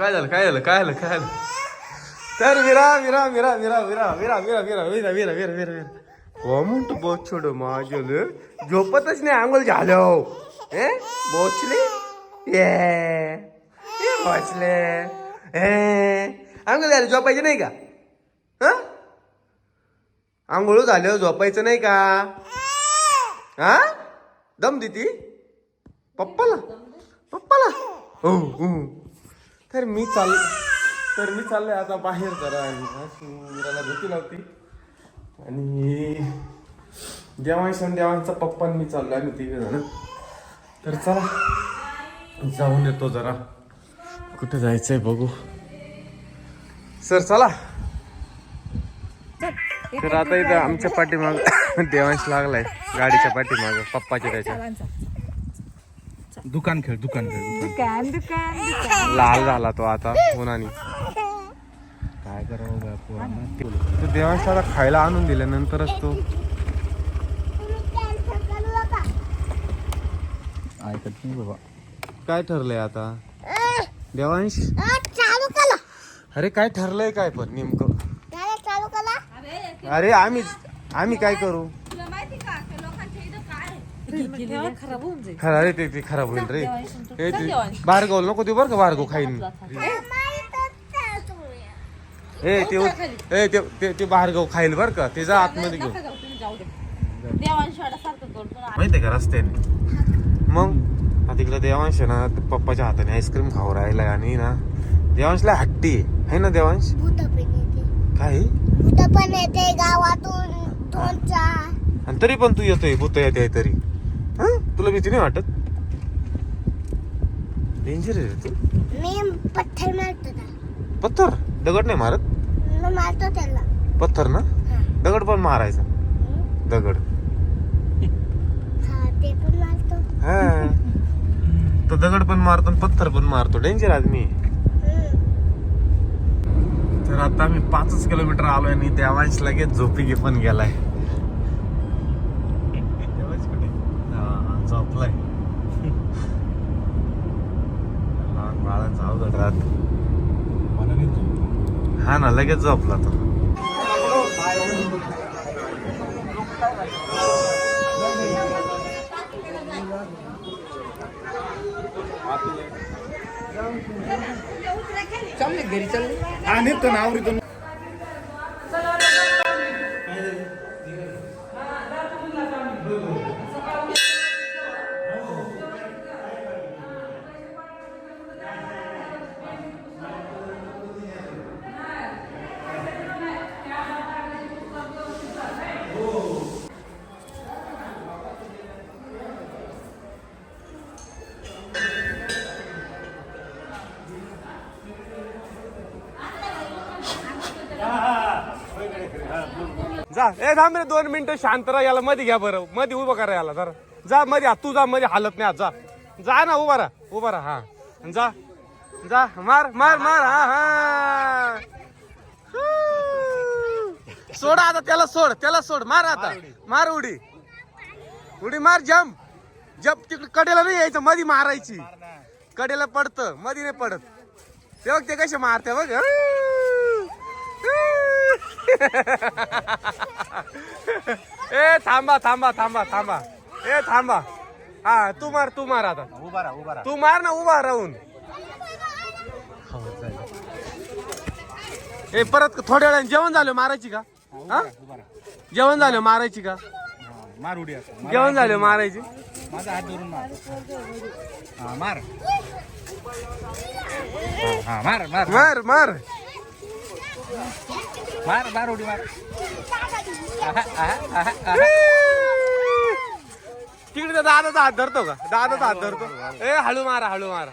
काय झालं काय झालं काय झालं काय झालं तर विरा विरा विरा विरा विरा विरा विरा विरा विरा विरा विरा विरा विरा हो म्हणतो बोचड माझ्याला झोपतच नाही आंघोळ झालो ए बोचले ए ये बोचले ए आंघोळ झालं झोपायचं नाही का हा आंघोळ झालं झोपायचं नाही का हा दम देती पप्पाला पप्पाला हो हो तर मी चाल तर मी चाललोय आता बाहेर जरा आणि सुंदराला भीती लावती. आणि देवांश आणि देवांचा पप्पा आणि मी आहे आम्ही तिघे जण. तर चला जाऊन येतो जरा. कुठे जायचंय बघू. सर चला. तर आता इथं आमच्या पाठीमाग देवांश लागलाय. गाडीच्या पाठीमाग पप्पाच्या त्याच्या. दुकान खेळ दुकान खेळ दुकान दुकान दुकान लाल झाला तो आता उन्हाने. काय करावं बा पोरांना? तो देवांशाला खायला आणून दिल्यानंतरच तो. ऐकत नाही बाबा. काय ठरलंय आता? देवांश? चालू केला अरे काय ठरलंय काय पण नेमकं? गाड्या चालू केला अरे आम्ही आम्ही काय करू? खराब होऊन जाईल? खरं अरे ते ते खराब होईल रे. ए, ते भार्गव नको देऊ बरं का भार्गव खाईन. ए ते ए ते- ते ते भार्गव खाईल बरं का. ते जा आतमध्ये घेऊ माहितीये का रस्त्याने? मग? आता तिकडे देवांश आहे ना ते पप्पाच्या हाताने आईस्क्रीम खाऊ राहिलाय आणि ना देवांशला हट्टी आहे. है ना देवांश? भूत पण येते. काय भूत पण येते गावातून दोन चार. आणि तरी पण तू येतोय भूत येते तरी. हं? तुला भीती नाही वाटत? डेंजर आहे रे तू. मी पत्थर मारतो. पत्थर? दगड नाही मारत? मी मारतो त्याला. पत्थर ना? हा. दगड पण मारायचा. हम्म. दगड. हा ते पण मारतो. हा. तो दगड पण मारतो आणि पत्थर पण मारतो. डेंजर आदमी आहे. हम्म. तर आता मी पाचच किलोमीटर आलोय आणि देवांश लगेच झोपी पण गेलाय. गटारात हा ना लगेच आपला तो. चालले घरी चालले. आणि तो नावरीतून जा. ए थांब रे दोन मिनिटं शांत राहा याला मध्ये घ्या बरं. मध्ये उभं करा याला जरा. जा मध्ये आ, तू जा मध्ये हालत नाही आज, जा. जा ना उभा राहा उभा राहा हा. जा. जा मार मार मार हा हा. सोड आता त्याला सोड त्याला सोड मार आता. मार उडी. उडी. मार जम जप तिकडे कडेला नाही यायचं मध्ये मारायची. कडेला पडतं मध्ये नाही पडत. ते बघ ते कसे मारते बघ. ए थांबा थांबा थांबा थांबा. ए थांबा. हा तू मार तू मार आता. उभा राहा उभा राहा. तू मार ना उभा राहून. ए परत थोड्या वेळाने जेवण झालं मारायची का? हा? जेवण झालं मारायची का? मार उडी आता. मार. जेवण झालं मारायची? माझा हात धरून मार. हा मार. हा, हा मार मार. मार मार. मार मार उडी मार. आहा, आहा, आहा, आहा. तिकडे दादाचा हात धरतो का? दादाचा हात धरतो. ए हळू मारा हळू मारा.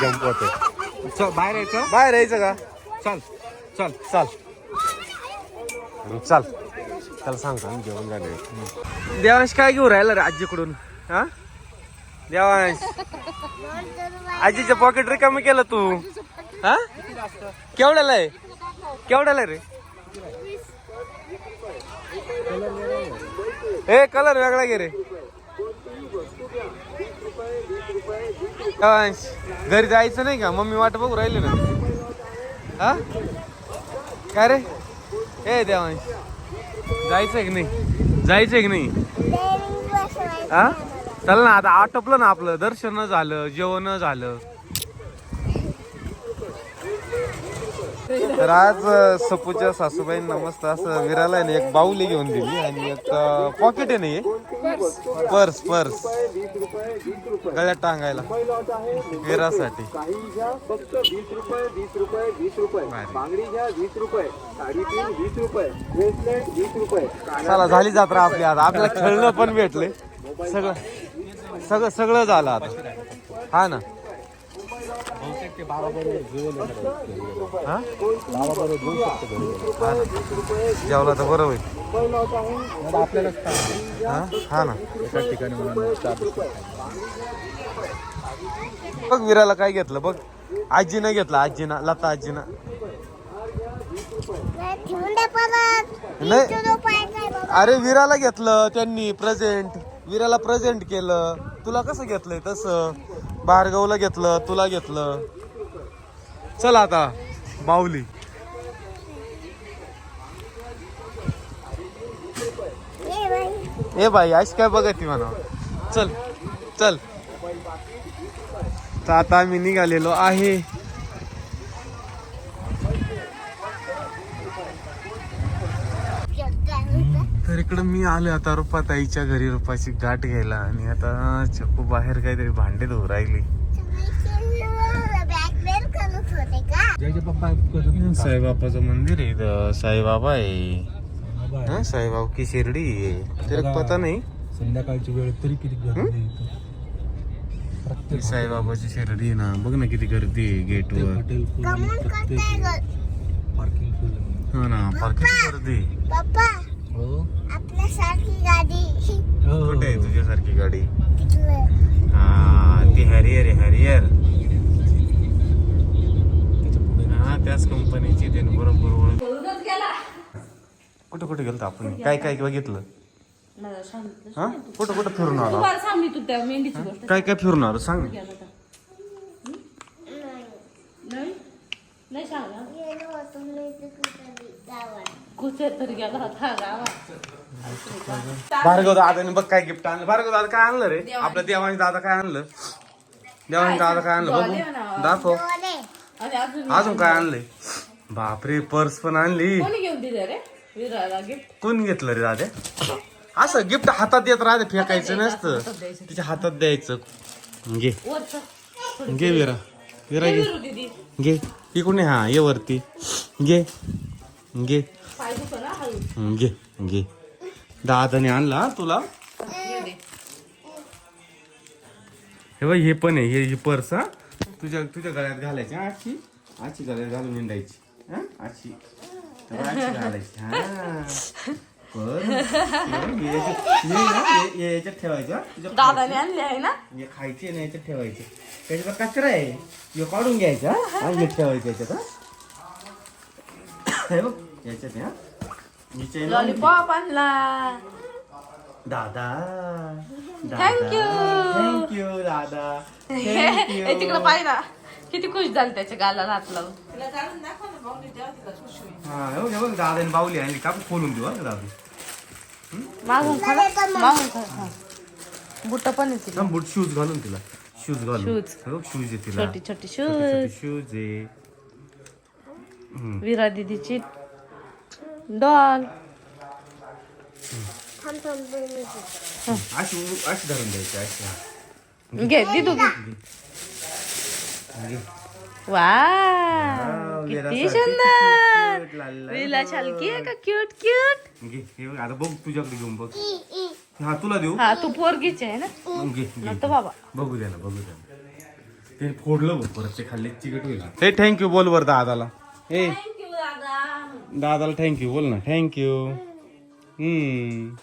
जंप होते. चल बाहेर यायचं बाहेर यायचं का? चल चल. चाल. चाल. त्याला सांगतो मी जेवण झाले. देवांश काय घेऊ राहिला रे आजीकडून? हा? देवांश. आजीचं पॉकेट रिकामी केलं तू. हा? केवढ्याला आहे? केवढ्याला रे? ए कलर वेगळा घे रे. देवांश घरी जायचं नाही का? मम्मी वाट बघू राहिली ना. हा? काय रे? ए देवांश. जायचंय की नाही? जायचंय की नाही? हा? चल ना आता आटोपलं ना आपलं. दर्शन झालं जेवण झालं. तर आज सपूच्या सासूबाईंना मस्त असं विराला एक बाऊली घेऊन दिली आणि एक पॉकेट आहे ना पर्स. पर्स गळ्यात टांगायला. विरासाठी. काही घ्या फक्त वीस रुपये वीस रुपये वीस रुपये. बांगडी घ्या वीस रुपये. वीस रुपये. ब्रेसलेट वीस रुपये. चला झाली जत्रा आपली आता. आपल्याला खेळणं पण भेटले. सगळं सगळं सगळं झालं आता. हा ना. हा? हा ना. जेवला तर बरं होईल. हा? हा ना. बघ विराला काय घेतलं बघ. आजीनं घेतलं आजीनं लता आजीनं. नाही. अरे विराला घेतलं त्यांनी प्रेझेंट विराला प्रेझेंट केलं. तुला कसं घेतलंय तसं? भार्गवला घेतलं तुला घेतलं. चला आता माऊली. ए बाई आज काय बघत ती म्हणा. चल चल. तर आता आम्ही निघालेलो आहे. तर इकडं मी आलो आता रुपाताईच्या घरी रुपाची गाठ घ्यायला. आणि आता चक्कू बाहेर काहीतरी भांडे धुवू राहिली बॅकबेल करत होते का साईबाबाचं मंदिर आहे इथं. साईबाबा आहे. हा साईबाबा की शिर्डी आहे तरी पता नाही. संध्याकाळची वेळ तरी किती गर्दी आहे इथं. ही प्रत्येक साईबाबाची शिर्डी आहे ना. बघ ना किती गर्दी आहे गेटवर. हॉटेल फुल आणि कमून प्रत्येक करताय ग पार्किंग फुल आहे. हा ना फार किती गर्दी हो? आपल्यासारखी गाडी. हो. कुठे आहे तुझ्यासारखी गाडी? हा ती हॅरियर आहे हॅरियर त्याच्या पुढे हा त्याच कंपनीची त्याने बरोबर ओळख कुठं कुठे गेलो आपण? काय काय बघितलं हा? कुठं कुठं फिरून आलो? तुम्हाला सांगली तू त्या मेहंदीची गोष्ट. काय काय फिरून आलो? सांग. ना. नाही. नाही सांगा गेलो होतो मी तिकडे गावात कुठे तरी गेला होता गावात. भार्गव दादाने बघ काय गिफ्ट आणलं. भार्गव दादा काय आणलं रे? आपल्या देवानी दादा काय आणलं? देवानी दादा काय आणलं? बघू. दाखव. आणि अजून अजून काय आणलंय? बापरे पर्स पण आणली. कोणी घेऊन दिलं रे? विराला गिफ्ट कोण घेतलं रे दादा असं गिफ्ट हातात येत राहते फेकायचं नसतं. तिच्या हातात द्यायचं. घे. वरचं. घे विरा. विरा घे दीदी. घे. इकडून ये, हा ये वरती. घे. घे. हळू. हं, घे घे. दादाने आणला हा तुला. ये दे. हे बघ हे पण आहे हे पर्स हा. तुझ्या तुझ्या गळ्यात घालायची हा, आजची. आजची गळ्यात घालून हिंडायची हा आजची. घालायची हा हे याच्यात- हे ना, हे- हे याच्यात ठेवायचं हा. तुझ्या दादाने आणले आहे ना हे खायचे ना याच्यात ठेवायचे त्याच्यात कचरा आहे हे काढून घ्यायचा हा. आणि हे ठेवायचं याच्यात हा. हे बघ याच्यात हा हिच्या आहे ना, लॉलीपॉप आणला दादा Thank you. थँक्यू दादा हे थँक्यू तिकडं पाहिला किती खुश झाली त्याच्या गाला हात लावून हा हे बघ हे बघ दादाने बावली आणली. का खोलून देऊ हा दादा. मागून खा मागून खा बुट पण आहे तिला. ना बूट शूज घालून तिला. शूज घालून. Shoes. हे बघ शूज आहे तिला. छोटी छोटी शूज शूज आहे. विरा दीदीची डॉल. थांब थांब दोन मिनिटं. अशी अशी धरून द्यायची अशी हा. घे दिदू घे. घे. वा किती सुंदर. Cute, ला, ला, विला छलकी आहे का? क्यूट क्यूट घे हे बघ आता बघ तुझ्याकडे घेऊन बघ. हा तुला देऊ? हा तू पोरगीचे आहे ना? मग घे घे. बाबा. बघू द्या ना बघू द्या ना ते फोडलं बघ परत ते खाल्ले चिकट होईल. हे थँक्यू बोल बर दादाला. ए दादाला थँक्यू बोल ना थँक्यू हम्म.